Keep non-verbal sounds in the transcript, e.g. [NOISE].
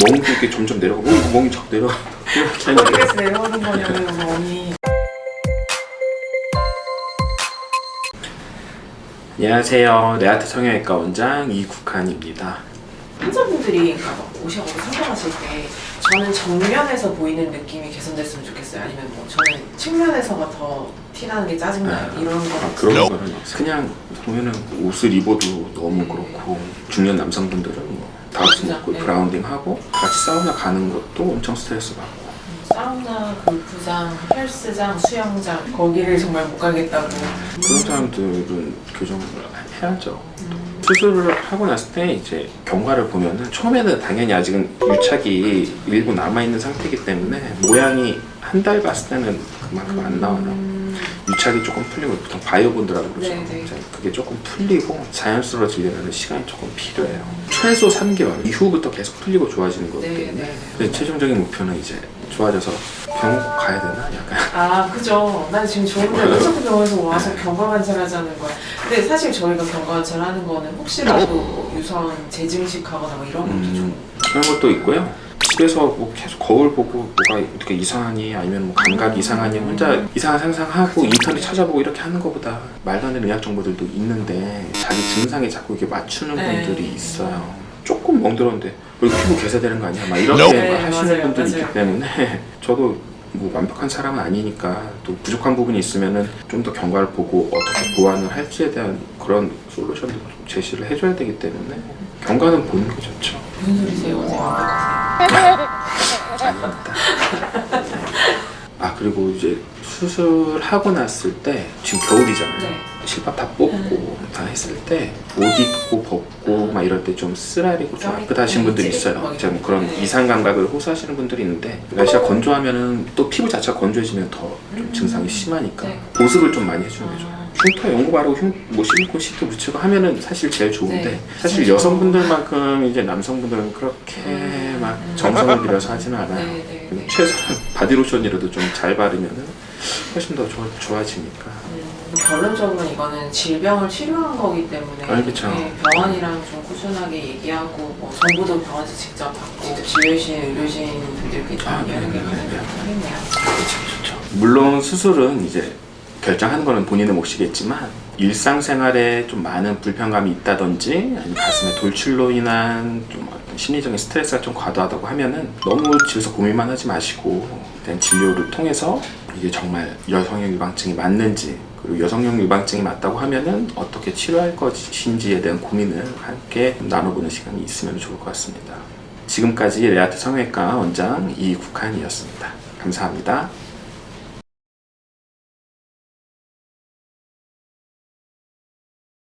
멍도 이렇게 점점 내려가고 어, 이거 멍이 자꾸 내려가 하니까 어디에서 내려오는 거냐면 멍이 안녕하세요 레아트 성형외과 원장 이국한입니다 환자분들이 오셔서 상담하실 때 저는 정면에서 보이는 느낌이 개선됐으면 좋겠어요. 아니면 뭐 저는 측면에서가 더 티나는 게 짜증나요. 이런 아, 거 그런 거는 없어요. 그냥 보면은 옷을 입어도 너무 그렇고 중년 남성분들은 뭐 다우스 그죠. 먹고 네. 브라운딩 하고 같이 사우나 가는 것도 엄청 스트레스 받고 사우나, 골프장, 헬스장, 수영장 거기를 정말 못 가겠다고. 그런 사람들은 교정을 해야죠. 수술을 하고 났을 때 이제 경과를 보면은 처음에는 당연히 아직은 유착이 일부 남아 있는 상태이기 때문에 모양이 한 달 봤을 때는 그만큼 안 나와요. 음, 유착이 조금 풀리고 보통 바이오본드라고 그러죠. 네네. 이제 그게 조금 풀리고 자연스러워지려면 시간이 조금 필요해요. 최소 3개월 이후부터 계속 풀리고 좋아지는 거기 네, 때문에 네. 근데 최종적인 목표는 이제 좋아져서 병원 꼭 가야 되나 약간 아, 그죠. 난 지금 좋은데 왜 자꾸 병원에서 와서 경과 관찰하자는 거야. 근데 사실 저희가 경과 관찰하는 거는 혹시라도 뭐 유선 재증식하거나 뭐 이런 것도 좀 음, 그런 것도 있고요. 집에서 뭐 계속 거울 보고 뭐가 어떻게 이상하니 아니면 뭐 감각이 이상하니 혼자 이상한 상상하고 인터넷 찾아보고 이렇게 하는 것보다 말도 안 되는 의학 정보들도 있는데 자기 증상에 자꾸 이렇게 맞추는 네. 분들이 있어요. 조금 멍들었는데 여기 피부 개사되는 거 아니야? 막 이렇게 네, 막 하시는 맞아요, 분들이 맞아요. 있기 때문에 [LAUGHS] 저도 뭐 완벽한 사람은 아니니까 또 부족한 부분이 있으면은 좀 더 경과를 보고 어떻게 보완을 할지에 대한 그런 솔루션도 좀 제시를 해줘야 되기 때문에 경과는 보는 게 좋죠. 무슨 소리세요? 완벽하세요. 아 그리고 이제 수술하고 났을 때 지금 겨울이잖아요. 네. 실밥 다 뽑고 다 했을 때 옷 입고 벗고 막 이럴 때 좀 쓰라리고 좀 아프다 하시는 분들이 찌릿 있어요. 막 이제 뭐. 그런 네. 이상 감각을 호소하시는 분들이 있는데 날씨가 건조하면은 또 피부 자체가 건조해지면 더좀 음. 증상이 심하니까 네. 보습을 좀 많이 해주는 게 아. 좋아요. 흉터 연고 바르고 흉, 뭐 실리콘 시트 묻히고 하면은 사실 제일 좋은데 네. 사실 진짜. 여성분들만큼 이제 남성분들은 그렇게 음. 막 정성을 들여서 하지는 않아요. 네, 네, 네. 최소한 바디로션이라도 좀 잘 바르면은 훨씬 더 좋아, 좋아지니까. 음, 결론적으로 이거는 질병을 치료한 거기 때문에 아, 그쵸. 네, 병원이랑 좀 꾸준하게 얘기하고 뭐 정보도 병원에서 직접 받고 직접 진료해주신 의료진 분들께 좀 아, 게 네, 네, 네. 좋겠네요. 물론 수술은 이제 결정하는 거는 본인의 몫이겠지만 일상생활에 좀 많은 불편감이 있다든지 아니면 가슴에 돌출로 인한 좀 심리적인 스트레스가 좀 과도하다고 하면은 너무 집에서 고민만 하지 마시고 일단 진료를 통해서 이게 정말 여성형 유방증이 맞는지 그리고 여성형 유방증이 맞다고 하면은 어떻게 치료할 것인지에 대한 고민을 함께 나눠보는 시간이 있으면 좋을 것 같습니다. 지금까지 레아트 성형외과 원장 이국한이었습니다. 감사합니다.